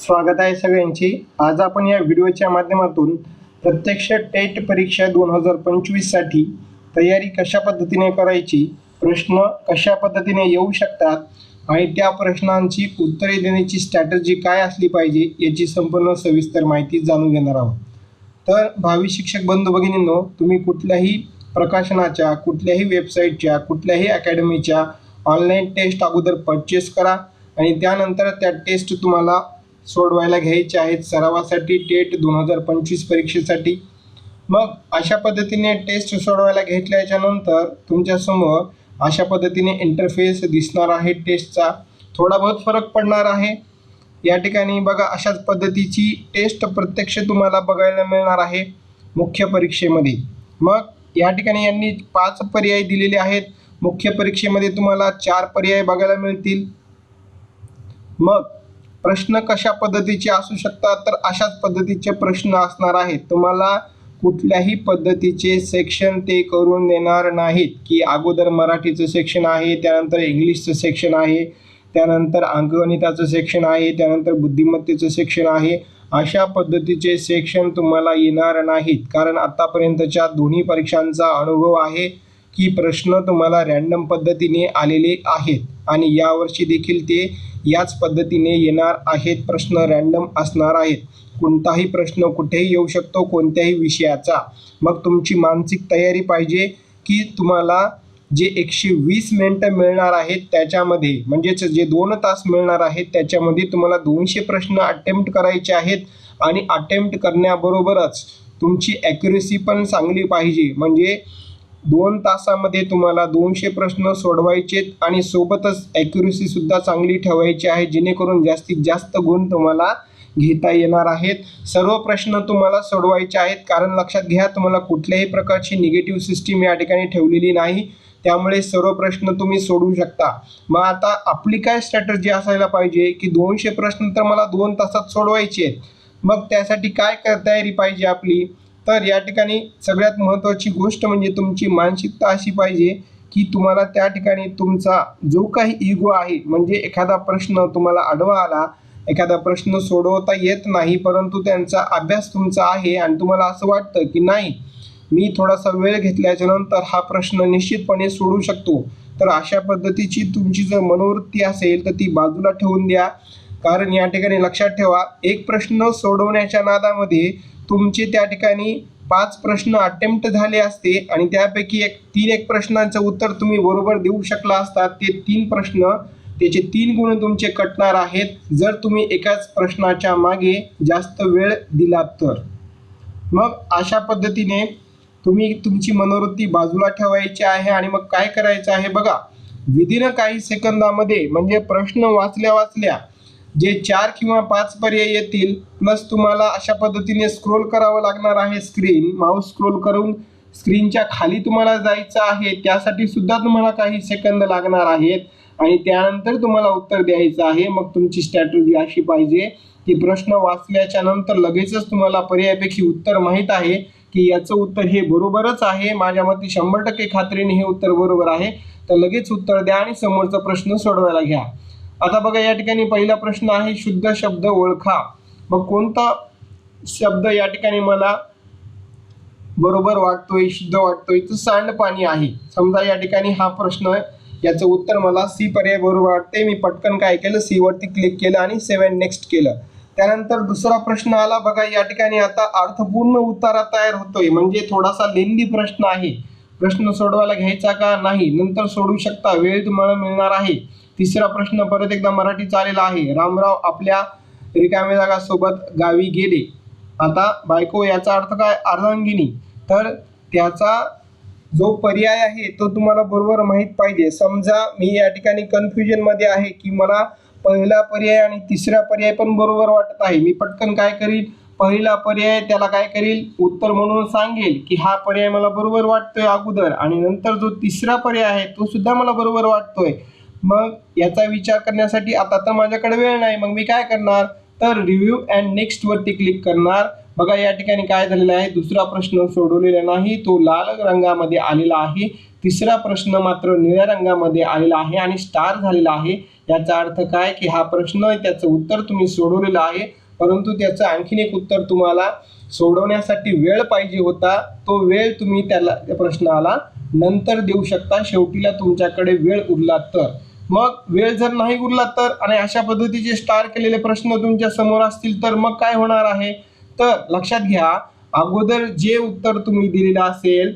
स्वागत आहे सगळ्यांची. आज आपण या व्हिडिओच्या माध्यमातून प्रत्यक्ष टेट परीक्षा दोन हजार पंचवीससाठी तयारी कशा पद्धतीने करायची प्रश्न कशा पद्धतीने येऊ शकतात आणि त्या प्रश्नांची उत्तरे देण्याची स्ट्रॅटर्जी काय असली पाहिजे याची संपूर्ण सविस्तर माहिती जाणून घेणार आहोत. तर भावी शिक्षक बंधू भगिनींनो तुम्ही कुठल्याही प्रकाशनाच्या कुठल्याही वेबसाईटच्या कुठल्याही अकॅडमीच्या ऑनलाईन टेस्ट अगोदर परचेस करा आणि त्यानंतर त्या टेस्ट तुम्हाला सोडवायला घ्यायचे आहेत. सरावासाठी टेट दोन हजार पंचवीस परीक्षेसाठी. मग अशा पद्धतीने टेस्ट सोडवायला घेतल्याच्यानंतर तुमच्यासमोर अशा पद्धतीने इंटरफेस दिसणार आहे टेस्टचा. थोडा बहुत फरक पडणार आहे. या ठिकाणी बघा अशाच पद्धतीची टेस्ट प्रत्यक्ष तुम्हाला बघायला मिळणार आहे मुख्य परीक्षेमध्ये. मग या ठिकाणी यांनी पाच पर्याय दिलेले आहेत. मुख्य परीक्षेमध्ये तुम्हाला चार पर्याय बघायला मिळतील. मग प्रश्न कशा पद्धतीचे असू शकतात तर अशाच पद्धतीचे प्रश्न असणार आहेत. तुम्हाला कुठल्याही पद्धतीचे सेक्शन ते करून देणार नाहीत की अगोदर मराठीचं सेक्शन आहे त्यानंतर इंग्लिशचं सेक्शन आहे त्यानंतर अंकगणिताचं सेक्शन आहे त्यानंतर बुद्धिमत्तेचं सेक्शन आहे अशा पद्धतीचे सेक्शन तुम्हाला येणार नाहीत. कारण आतापर्यंतच्या दोन्ही परीक्षांचा अनुभव आहे की प्रश्न तुम्हाला रॅन्डम पद्धतीने आलेले आहेत आणि यावर्षी देखील ते याच पद्धतीने येणार आहेत. प्रश्न रॅन्डम असणार आहेत. कोणताही प्रश्न कुठेही येऊ शकतो कोणत्याही विषयाचा. मग तुमची मानसिक तयारी पाहिजे की तुम्हाला जे एकशे वीस मिनटं मिळणार आहेत त्याच्यामध्ये म्हणजेच जे दोन तास मिळणार आहेत त्याच्यामध्ये तुम्हाला दोनशे प्रश्न अटेम्प्ट करायचे आहेत आणि अटेम्प्ट करण्याबरोबरच तुमची ॲक्युरेसी पण चांगली पाहिजे. म्हणजे दोन तासामध्ये तुम्हाला दोनशे प्रश्न सोडवायचे आणि सोबतच ॲक्युरेसीसुद्धा चांगली ठेवायची आहे जेणेकरून जास्तीत जास्त गुण तुम्हाला घेता येणार आहेत. सर्व प्रश्न तुम्हाला सोडवायचे आहेत. कारण लक्षात घ्या तुम्हाला कुठल्याही प्रकारची निगेटिव्ह सिस्टीम या ठिकाणी ठेवलेली नाही. त्यामुळे सर्व प्रश्न तुम्ही सोडवू शकता. मग आता आपली काय स्ट्रॅटर्जी असायला पाहिजे? की दोनशे प्रश्न तर मला दोन तासात सोडवायचे आहेत. मग त्यासाठी काय तयारी पाहिजे आपली? तर या ठिकाणी सगळ्यात महत्त्वाची गोष्ट म्हणजे तुमची मानसिकता अशी पाहिजे की तुम्हाला त्या ठिकाणी तुमचा जो काही इगो आहे म्हणजे एखादा प्रश्न तुम्हाला आडवा आला एखादा प्रश्न सोडवता येत नाही परंतु त्यांचा अभ्यास तुमचा आहे आणि तुम्हाला असं वाटतं की नाही मी थोडासा वेळ घेतल्याच्या नंतर हा प्रश्न निश्चितपणे सोडू शकतो. तर अशा पद्धतीची तुमची जर मनोवृत्ती असेल तर ती बाजूला ठेवून द्या. कारण या ठिकाणी लक्षात ठेवा एक प्रश्न सोडवण्याच्या नादामध्ये तुमचे त्या ठिकाणी पाच प्रश्न अटेम्प्ट झाले असते आणि त्यापैकी एक तीन एक प्रश्नांचं उत्तर तुम्ही बरोबर देऊ शकला असतात ते तीन प्रश्न त्याचे तीन गुण तुमचे कटणार आहेत. जर तुम्ही एकाच प्रश्नाच्या मागे जास्त वेळ दिलात तर. मग अशा पद्धतीने तुम्ही तुमची मनोवृत्ती बाजूला ठेवायची आहे आणि मग काय करायचं आहे बघा. विदिन काही सेकंदामध्ये म्हणजे प्रश्न वाचल्या वाचल्या जे चार किंवा पाच पर्याय येतील प्लस तुम्हाला अशा पद्धतीने स्क्रोल करावं लागणार आहे स्क्रीन माऊस स्क्रोल करून स्क्रीनच्या खाली तुम्हाला जायचं आहे त्यासाठी सुद्धा तुम्हाला काही सेकंद लागणार आहेत. आणि त्यानंतर तुम्हाला उत्तर द्यायचं आहे. मग तुमची स्ट्रॅटर्जी अशी पाहिजे की प्रश्न वाचल्याच्या नंतर लगेचच तुम्हाला पर्यायापैकी उत्तर माहीत आहे की याचं उत्तर हे बरोबरच आहे. माझ्या मते शंभर टक्के खात्रीने हे उत्तर बरोबर आहे. तर लगेच उत्तर द्या आणि समोरचा प्रश्न सोडवायला घ्या. आता बघा या ठिकाणी पहिला प्रश्न आहे शुद्ध शब्द ओळखा. मग कोणता शब्द या ठिकाणी मला बरोबर वाटतोय शुद्ध वाटतोय तर सांडपाणी आहे. समजा या ठिकाणी हा प्रश्न याचं उत्तर मला सी पर्याय बरोबर वाटते मी पटकन काय केलं? सी वरती क्लिक केलं आणि सेवन नेक्स्ट केलं. त्यानंतर दुसरा प्रश्न आला. बघा या ठिकाणी आता अर्थपूर्ण उत्तरा तयार होतोय. म्हणजे थोडासा लेंदी प्रश्न आहे. प्रश्न सोडवायला घ्यायचा का? नाही. नंतर सोडू शकता. वेळ तुम्हाला मिळणार आहे. तिसरा प्रश्न परत एकदा मराठी आलेला आहे. रामराव आपल्या रिकाम्या जागा सोबत गावी गेले. आता बायको याचा अर्थ काय? अर्धांगिनी. तर त्याचा जो पर्याय आहे तो तुम्हाला बरोबर माहीत पाहिजे. समजा मी या ठिकाणी कन्फ्युजनमध्ये आहे की मला पहिला पर्याय आणि तिसरा पर्याय पण बरोबर वाटत आहे. मी पटकन काय करील? पहिला पर्याय त्याला काय करील? उत्तर म्हणून सांगेल की हा पर्याय मला बरोबर वाटतोय अगोदर. आणि नंतर जो तिसरा पर्याय आहे तो सुद्धा मला बरोबर वाटतोय. मग याचा विचार करण्यासाठी आता तर माझ्याकडे वेळ नाही. मग मी काय करणार? तर रिव्ह्यू अँड नेक्स्ट वरती क्लिक करणार. बघा या ठिकाणी काय झालेलं आहे? दुसरा प्रश्न सोडवलेला नाही. तो लाल रंगामध्ये आलेला आहे. तिसरा प्रश्न मात्र निळ्या रंगामध्ये आलेला आहे आणि स्टार झालेला आहे. याचा अर्थ काय? की हा प्रश्न त्याचं उत्तर तुम्ही सोडवलेलं आहे. परंतु त्याचं आणखीन एक उत्तर तुम्हाला सोडवण्यासाठी वेळ पाहिजे होता. तो वेळ तुम्ही त्याला त्या प्रश्नाला नंतर देऊ शकता. शेवटीला तुमच्याकडे वेळ उरला तर. मग वेळ जर नाही उरला तर? आणि अशा पद्धतीचे स्टार केलेले प्रश्न तुमच्यासमोर असतील तर मग काय होणार आहे? तर लक्षात घ्या अगोदर जे उत्तर तुम्ही दिलेलं असेल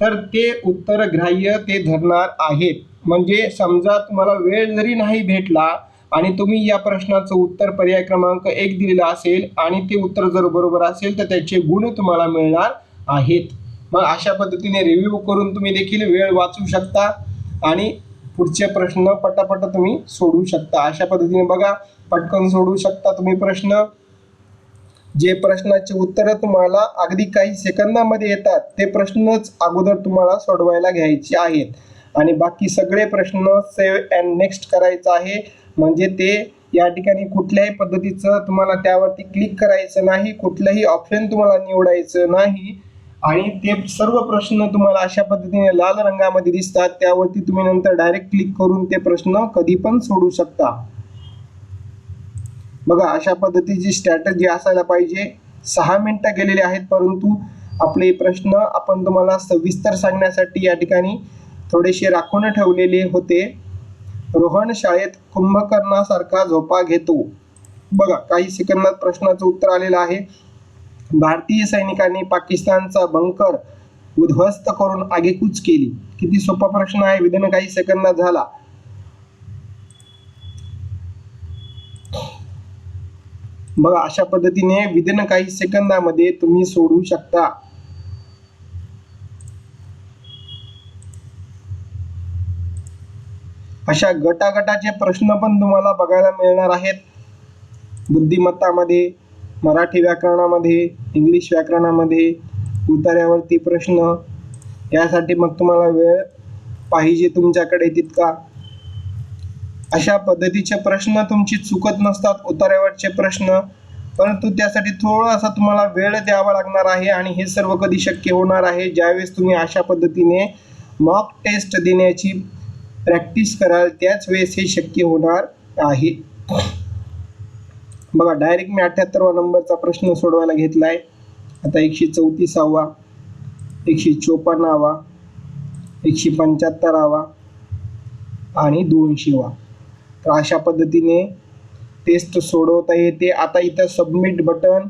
तर ते उत्तर ग्राह्य ते धरणार आहेत. म्हणजे समजा तुम्हाला वेळ जरी नाही भेटला आणि तुम्ही या प्रश्नाचं उत्तर पर्याय क्रमांक एक दिलेला असेल आणि ते उत्तर जर बरोबर असेल तर त्याचे गुण तुम्हाला मिळणार आहेत. मग अशा पद्धतीने रिव्ह्यू करून तुम्ही देखील वेळ वाचू शकता आणि पुढचे प्रश्न पटापट तुम्ही सोडवू शकता. अशा पद्धतीने बघा पटकन सोडवू शकता तुम्ही प्रश्न. जे प्रश्नाचे उत्तरं तुम्हाला अगदी काही सेकंदामध्ये येतात ते प्रश्नच अगोदर तुम्हाला सोडवायला घ्यायचे आहेत. आणि बाकी सगळे प्रश्न सेव्ह अँड नेक्स्ट करायचं आहे. म्हणजे ते या ठिकाणी कुठल्याही पद्धतीचं तुम्हाला त्यावरती क्लिक करायचं नाही कुठलंही ऑप्शन तुम्हाला निवडायचं नाही. आणि ते सर्व प्रश्न तुम्हाला अशा पद्धतीने लाल रंगामध्ये दिसतात त्यावरती तुम्ही नंतर डायरेक्ट क्लिक करून ते प्रश्न कधी पण सोडू शकता. बघा अशा पद्धतीची स्ट्रॅटजी असायला पाहिजे. सहा मिनिटं गेलेले आहेत परंतु आपले प्रश्न आपण तुम्हाला सविस्तर सांगण्यासाठी या ठिकाणी थोडेसे राखून ठेवलेले होते. रोहन शाळेत कुंभकर्णासारखा झोपा घेतो. बघा काही सेकंदात प्रश्नाचं उत्तर आलेलं आहे. भारतीय सैनिकांनी पाकिस्तानचा बंकर उद्ध्वस्त करून आगेकूच केली. किती सोपा प्रश्न आहे विधान काही सेकंदात झाला. बघा अशा पद्धतीने विदिन काही सेकंदामध्ये तुम्ही सोडवू शकता. अशा गटागटाचे प्रश्न पण तुम्हाला बघायला मिळणार आहेत. बुद्धिमत्तामध्ये मराठी व्याकरणामध्ये इंग्लिश व्याकरणामध्ये उतार्यावरती प्रश्न. यासाठी मग तुम्हाला वेळ पाहिजे तुमच्याकडे तितका. अशा पद्धतीचे प्रश्न तुमची चुकत नसतात उतार्यावरचे प्रश्न. परंतु त्यासाठी थोडासा तुम्हाला वेळ द्यावा लागणार आहे आणि हे सर्व कधी शक्य होणार आहे ज्यावेळेस तुम्ही अशा पद्धतीने मॉक टेस्ट देण्याची प्रॅक्टिस कराल त्याच वेळेस हे शक्य होणार आहे. बघा डायरेक्ट मी अठ्ठ्याहत्तरवा नंबरचा प्रश्न सोडवायला घेतला आहे आता एकशे चौतीसावा एकशे चोपन्नावा एकशे पंच्याहत्तरावा आणि दोनशेवा. तर अशा पद्धतीने टेस्ट सोडवता येते. आता इथं सबमिट बटन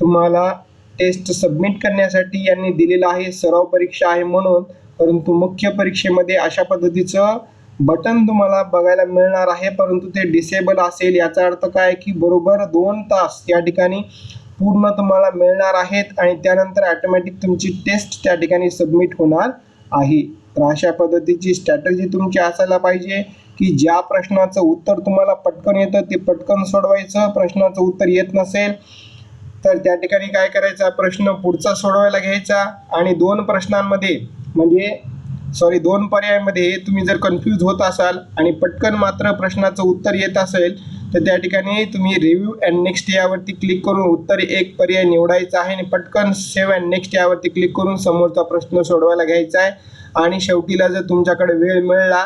तुम्हाला टेस्ट सबमिट करण्यासाठी यांनी दिलेलं आहे. सराव परीक्षा आहे म्हणून परंतु मुख्य परीक्षेमध्ये अशा पद्धतीचं बटन तुम्हाला बघायला मिळणार आहे परंतु ते डिसेबल असेल याचा अर्थ काय की बरोबर दोन तास या ठिकाणी पूर्ण तुम्हाला मिळणार आहेत आणि त्यानंतर ॲटोमॅटिक तुमची टेस्ट त्या ठिकाणी सबमिट होणार आहे. तर अशा पद्धतीची स्ट्रॅटजी तुमची असायला पाहिजे की ज्या प्रश्नाचं उत्तर तुम्हाला पटकन येतं ते पटकन सोडवायचं. प्रश्नाचं उत्तर येत नसेल तर त्या ठिकाणी काय करायचा? प्रश्न पुढचा सोडवायला घ्यायचा. आणि दोन प्रश्नांमध्ये म्हणजे सॉरी दोन पर्यायामध्ये तुम्ही जर कन्फ्यूज होत असाल आणि पटकन मात्र प्रश्नाचं उत्तर येत असेल तर त्या ठिकाणी तुम्ही रिव्ह्यू अँड नेक्स्ट यावरती क्लिक करून उत्तर एक पर्याय निवडायचा आहे आणि पटकन सेव्ह अँड नेक्स्ट यावरती क्लिक करून समोरचा प्रश्न सोडवायला घ्यायचा आहे. आणि शेवटीला जर तुमच्याकडे वेळ मिळाला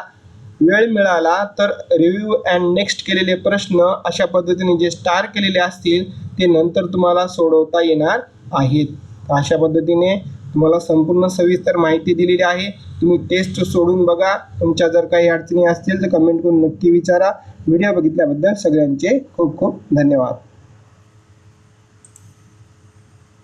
वेळ मिळाला तर रिव्ह्यू अँड नेक्स्ट केलेले प्रश्न अशा पद्धतीने जे स्टार केलेले असतील ते नंतर तुम्हाला सोडवता येणार आहेत. अशा पद्धतीने तुम्हाला संपूर्ण सविस्तर माहिती दिलेली आहे. तुम्ही टेस्ट सोडून बघा. तुमच्या जर काही अडचणी असतील तर कमेंट करून नक्की विचारा. व्हिडिओ बघितल्याबद्दल सगळ्यांचे खूप खूप धन्यवाद.